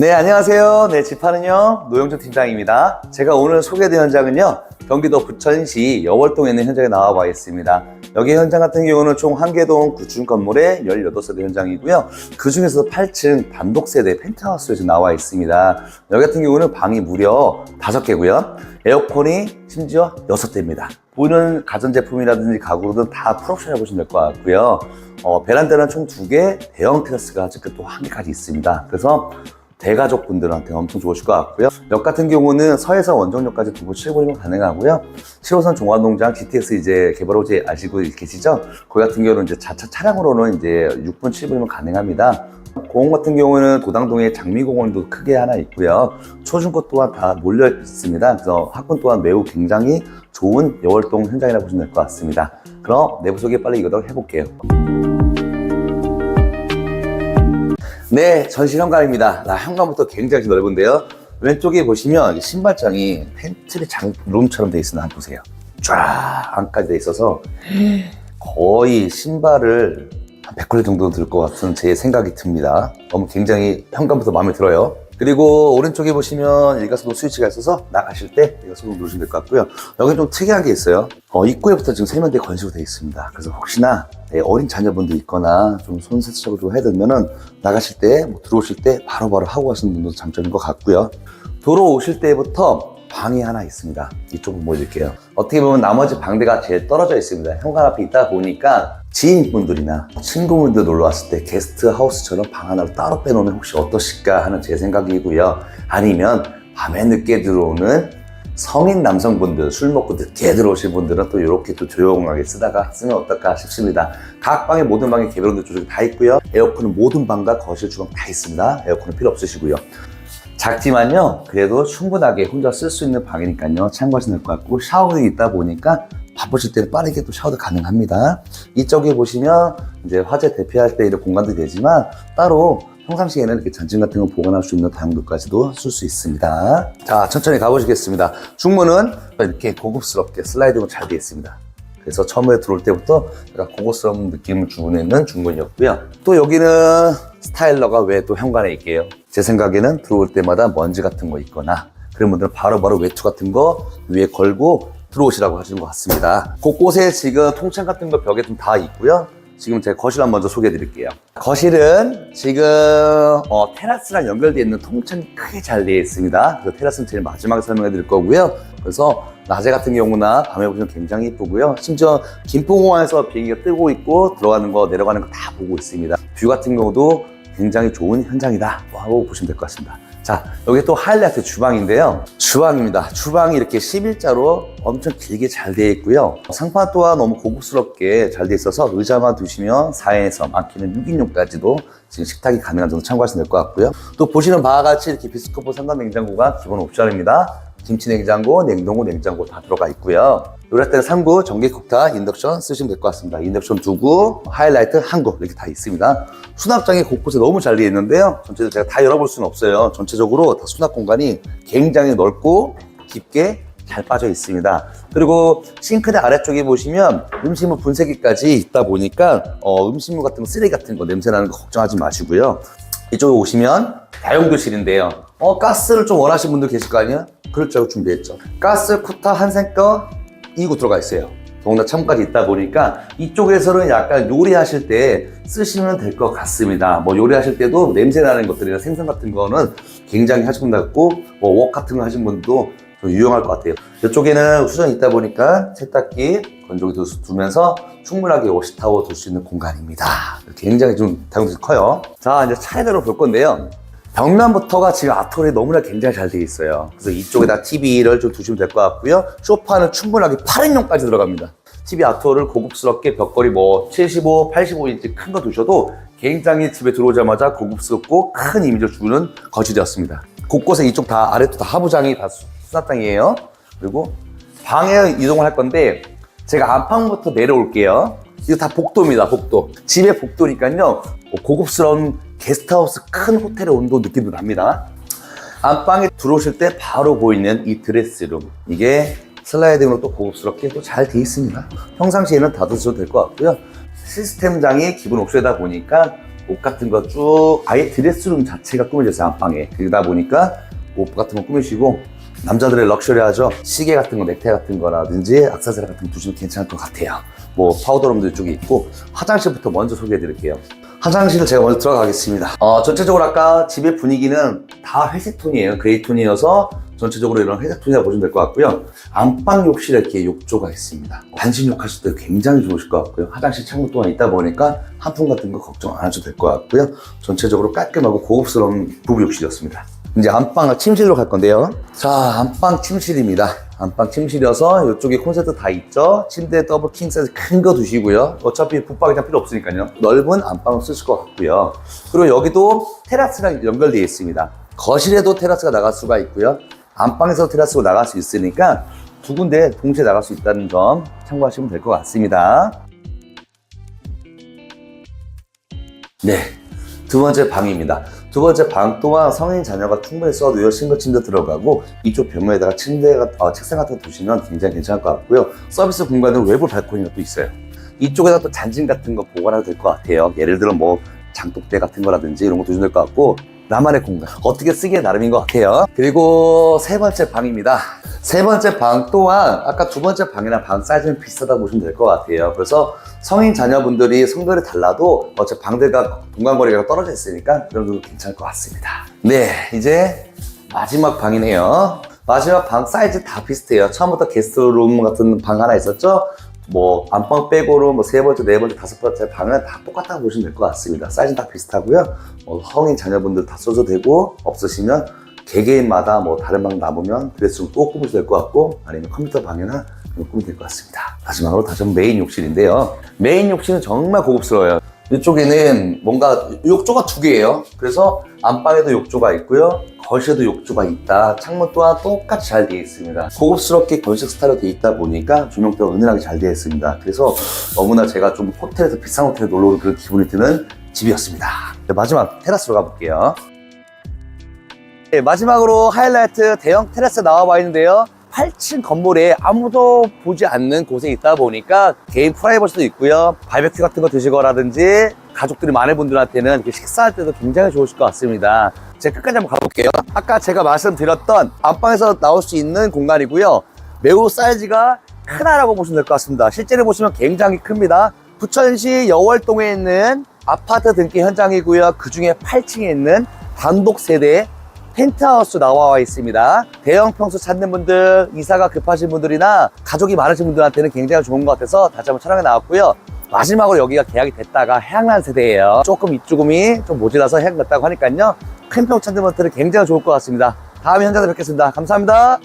네, 안녕하세요. 네, 집하는요, 노영준 팀장입니다. 제가 오늘 소개해드린 현장은요, 경기도 부천시 여월동에 있는 현장에 나와 봐 있습니다. 여기 현장 같은 경우는 총 한 개동 구층 건물의 18세대 현장이고요. 그 중에서 8층 단독세대 펜트하우스에 지금 나와 있습니다. 여기 같은 경우는 방이 무려 5개고요. 에어컨이 심지어 6대입니다. 보이는 가전제품이라든지 가구든 다 풀옵션 해보시면 될 것 같고요. 어, 베란다는 총 2개, 대형 테라스가 또한 개까지 있습니다. 그래서 대가족 분들한테 엄청 좋으실 것 같고요. 역 같은 경우는 서에서 원정역까지 두부 7분이면 가능하고요. 7호선 종합농장 GTX 이제 개발호재 아시고 계시죠? 거기 같은 경우는 이제 자차 차량으로는 이제 6분 7분이면 가능합니다. 공원 같은 경우는 도당동에 장미공원도 크게 하나 있고요. 초중고 또한 다 몰려 있습니다. 그래서 학군 또한 매우 굉장히 좋은 여월동 현장이라 고 보시면 될 것 같습니다. 그럼 내부 소개 빨리 이거대로 해볼게요. 네, 전실 현관입니다. 나 현관부터 굉장히 넓은데요. 왼쪽에 보시면 신발장이 팬트리 장룸처럼 돼 있으나 한번 보세요. 쫙 안까지 돼 있어서 거의 신발을 한 100컬레 정도 들 것 같은 제 생각이 듭니다. 너무 굉장히 현관부터 마음에 들어요. 그리고 오른쪽에 보시면 일가스동 스위치가 있어서 나가실 때 일가스동 누르시면 될 것 같고요. 여기 좀 특이한 게 있어요. 어, 입구에부터 지금 세면대 건식으로 되어 있습니다. 그래서 혹시나 네, 어린 자녀분들 있거나 좀 손 세척을 해야 되면은 나가실 때, 뭐 들어오실 때 바로 바로 하고 가시는 분도 장점인 것 같고요. 들어오실 때부터 방이 하나 있습니다. 이쪽으로 보여드릴게요. 어떻게 보면 나머지 방대가 제일 떨어져 있습니다. 현관 앞에 있다 보니까 지인분들이나 친구분들 놀러 왔을 때 게스트 하우스처럼 방 하나를 따로 빼놓으면 혹시 어떠실까 하는 제 생각이고요. 아니면 밤에 늦게 들어오는 성인 남성분들 술 먹고 늦게 들어오신 분들은 또 이렇게 또 조용하게 쓰다가 쓰면 어떨까 싶습니다. 각 방에 모든 방에 개별 온도 조절이 다 있고요. 에어컨은 모든 방과 거실 주방 다 있습니다. 에어컨은 필요 없으시고요. 작지만요, 그래도 충분하게 혼자 쓸 수 있는 방이니까요, 참고하시면 될 것 같고, 샤워도 있다 보니까 바쁘실 때는 빠르게 또 샤워도 가능합니다. 이쪽에 보시면 이제 화재 대피할 때 이런 공간도 되지만 따로 평상시에는 이렇게 잔증 같은 거 보관할 수 있는 다용도까지도 쓸 수 있습니다. 자, 천천히 가보시겠습니다. 중문은 이렇게 고급스럽게 슬라이딩으로 잘 되어 있습니다. 그래서 처음에 들어올 때부터 고급스러운 느낌을 주는 중문이었고요. 또 여기는 스타일러가 왜 또 현관에 있게요? 제 생각에는 들어올 때마다 먼지 같은 거 있거나 그런 분들은 바로바로 외투 같은 거 위에 걸고 들어오시라고 하시는 것 같습니다. 곳곳에 지금 통창 같은 거 벽에 좀 다 있고요. 지금 제가 거실 한번 먼저 소개해 드릴게요. 거실은 지금 어, 테라스랑 연결되어 있는 통창이 크게 잘 되어 있습니다. 그래서 테라스는 제일 마지막에 설명해 드릴 거고요. 그래서 낮에 같은 경우나 밤에 보시면 굉장히 이쁘고요. 심지어 김포공항에서 비행기가 뜨고 있고 들어가는 거 내려가는 거 다 보고 있습니다. 뷰 같은 경우도 굉장히 좋은 현장이다 하고 보시면 될 것 같습니다. 자, 여기 또 하이라이트 주방인데요. 주방입니다. 주방이 이렇게 11자로 엄청 길게 잘 되어 있고요. 상판 또한 너무 고급스럽게 잘 되어 있어서 의자만 두시면 4인에서 많게는 6인용까지도 지금 식탁이 가능한 정도 참고하시면 될 것 같고요. 또 보시는 바와 같이 이렇게 비스코프 상단 냉장고가 기본 옵션입니다. 김치 냉장고, 냉동고, 냉장고 다 들어가 있고요. 때는 3구, 전기 쿡타, 인덕션 쓰시면 될 것 같습니다. 인덕션 2구, 하이라이트 한구 이렇게 다 있습니다. 수납장이 곳곳에 너무 잘 되어 있는데요. 전체적으로 제가 다 열어볼 수는 없어요. 전체적으로 다 수납 공간이 굉장히 넓고 깊게 잘 빠져 있습니다. 그리고 싱크대 아래쪽에 보시면 음식물 분쇄기까지 있다 보니까 어, 음식물 같은 거, 쓰레기 같은 거 냄새 나는 거 걱정하지 마시고요. 이쪽에 오시면 다용도실인데요. 어, 가스를 좀 원하시는 분들 계실 거 아니에요? 그럴 줄 알고 준비했죠. 가스 쿠타 한센거 2구 들어가 있어요. 더군다나 창문까지 있다 보니까 이쪽에서는 약간 요리하실 때 쓰시면 될 것 같습니다. 뭐 요리하실 때도 냄새 나는 것들이나 생선 같은 거는 굉장히 하신 분 같고 뭐웍 같은 거 하신 분도 좀 유용할 것 같아요. 이쪽에는 수전이 있다 보니까 세탁기, 건조기 두- 두면서 충분하게 워시타워 둘 수 있는 공간입니다. 굉장히 좀 다용도실 커요. 자, 이제 차례대로 볼 건데요. 벽면부터가 지금 아트월이 너무나 굉장히 잘 되어 있어요. 그래서 이쪽에다 TV를 좀 두시면 될 것 같고요. 소파는 충분하게 8인용까지 들어갑니다. TV 아트월을 고급스럽게 벽걸이 뭐 75, 85인치 큰 거 두셔도 굉장히 집에 들어오자마자 고급스럽고 큰 이미지를 주는 거실이었습니다. 곳곳에 이쪽 다 아래도 다 하부장이 다 수- 수납장이에요. 그리고 방에 이동을 할 건데 제가 안방부터 내려올게요. 이거 다 복도입니다, 복도. 집에 복도니까요. 뭐 고급스러운 게스트하우스 큰 호텔의 온도 느낌도 납니다. 안방에 들어오실 때 바로 보이는 이 드레스룸. 이게 슬라이딩으로 또 고급스럽게 또 잘 돼 있습니다. 평상시에는 닫으셔도 될 것 같고요. 시스템장이 기본 옵션이다 보니까 옷 같은 거 쭉 아예 드레스룸 자체가 꾸며졌어요 안방에 그러다 보니까 옷 같은 거 꾸미시고 남자들의 럭셔리하죠 시계 같은 거 넥타이 같은 거라든지 악세사리 같은 거 두시면 괜찮을 것 같아요 뭐 파우더룸도 이쪽에 있고 화장실부터 먼저 소개해 드릴게요 화장실을 제가 먼저 들어가겠습니다. 어, 전체적으로 아까 집의 분위기는 다 회색 톤이에요. 그레이 톤이어서 전체적으로 이런 회색 톤이라 보시면 될 것 같고요. 안방 욕실에 이렇게 욕조가 있습니다. 반신욕 하실 때 굉장히 좋으실 것 같고요. 화장실 창문 또한 있다 보니까 한풍 같은 거 걱정 안 하셔도 될 것 같고요. 전체적으로 깔끔하고 고급스러운 부부 욕실이었습니다. 이제 안방 침실로 갈 건데요. 자 안방 침실입니다 안방 침실이어서 이쪽에 콘센트 다 있죠? 침대 더블 킹 사이즈 큰 거 두시고요. 어차피 붙박이 장 필요 없으니까요. 넓은 안방을 쓰실 것 같고요. 그리고 여기도 테라스랑 연결되어 있습니다. 거실에도 테라스가 나갈 수가 있고요. 안방에서 테라스로 나갈 수 있으니까 두 군데 동시에 나갈 수 있다는 점 참고하시면 될 것 같습니다. 네, 두 번째 방입니다. 두 번째 방 또한 성인 자녀가 충분히 써도 싱글 침대 들어가고 이쪽 벽면에다가 침대가 어, 책상 같은 거 두시면 굉장히 괜찮을 것 같고요. 서비스 공간은 외부 발코니가 또 있어요. 이쪽에다 또 잔진 같은 거 보관해도 될 것 같아요. 예를 들어 뭐 장독대 같은 거라든지 이런 거 두시면 될 것 같고 나만의 공간 어떻게 쓰기에 나름인 것 같아요. 그리고 세 번째 방입니다. 세 번째 방 또한 아까 두 번째 방이랑 방 사이즈는 비슷하다 고 보시면 될 것 같아요. 그래서 성인 자녀분들이 성별이 달라도 어차피 방들과 공간거리가 떨어져 있으니까 그런 정도 괜찮을 것 같습니다. 네, 이제 마지막 방이네요. 마지막 방 사이즈 다 비슷해요. 처음부터 게스트룸 같은 방 하나 있었죠? 뭐 안방 빼고로 뭐 세 번째, 네 번째, 다섯 번째 방은 다 똑같다고 보시면 될 것 같습니다. 사이즈는 다 비슷하고요. 뭐 성인 자녀분들 다 써도 되고 없으시면 개개인마다 뭐 다른 방 남으면 드레스룸 또 꾸미셔도 될 것 같고 아니면 컴퓨터 방이나 꾸미면 될 것 같습니다. 마지막으로 다시 한번 메인 욕실인데요. 메인 욕실은 정말 고급스러워요. 이쪽에는 뭔가 욕조가 두 개예요. 그래서 안방에도 욕조가 있고요. 거실에도 욕조가 있다. 창문 또한 똑같이 잘 되어 있습니다. 고급스럽게 건식 스타일로 되어 있다 보니까 조명도 은은하게 잘 되어 있습니다. 그래서 너무나 제가 좀 호텔에서 비싼 호텔에 놀러 오는 그런 기분이 드는 집이었습니다. 네, 마지막 테라스로 가볼게요. 네, 마지막으로 하이라이트 대형 테라스 나와 봐 있는데요. 8층 건물에 아무도 보지 않는 곳에 있다 보니까 개인 프라이버시도 있고요. 바베큐 같은 거 드시거라든지 가족들이 많은 분들한테는 식사할 때도 굉장히 좋으실 것 같습니다. 제가 끝까지 한번 가볼게요. 아까 제가 말씀드렸던 안방에서 나올 수 있는 공간이고요. 매우 사이즈가 크다라고 보시면 될 것 같습니다. 실제로 보시면 굉장히 큽니다. 부천시 여월동에 있는 아파트 등기 현장이고요. 그 중에 8층에 있는 단독 세대 펜트하우스 나와 있습니다. 대형 평수 찾는 분들, 이사가 급하신 분들이나 가족이 많으신 분들한테는 굉장히 좋은 것 같아서 다시 한번 촬영해 나왔고요. 마지막으로 여기가 계약이 됐다가 해양난 세대예요. 조금 입주금이 좀 모자라서 해양 났다고 하니까요. 큰평 찾는 분들은 굉장히 좋을 것 같습니다. 다음에 현장에서 뵙겠습니다. 감사합니다.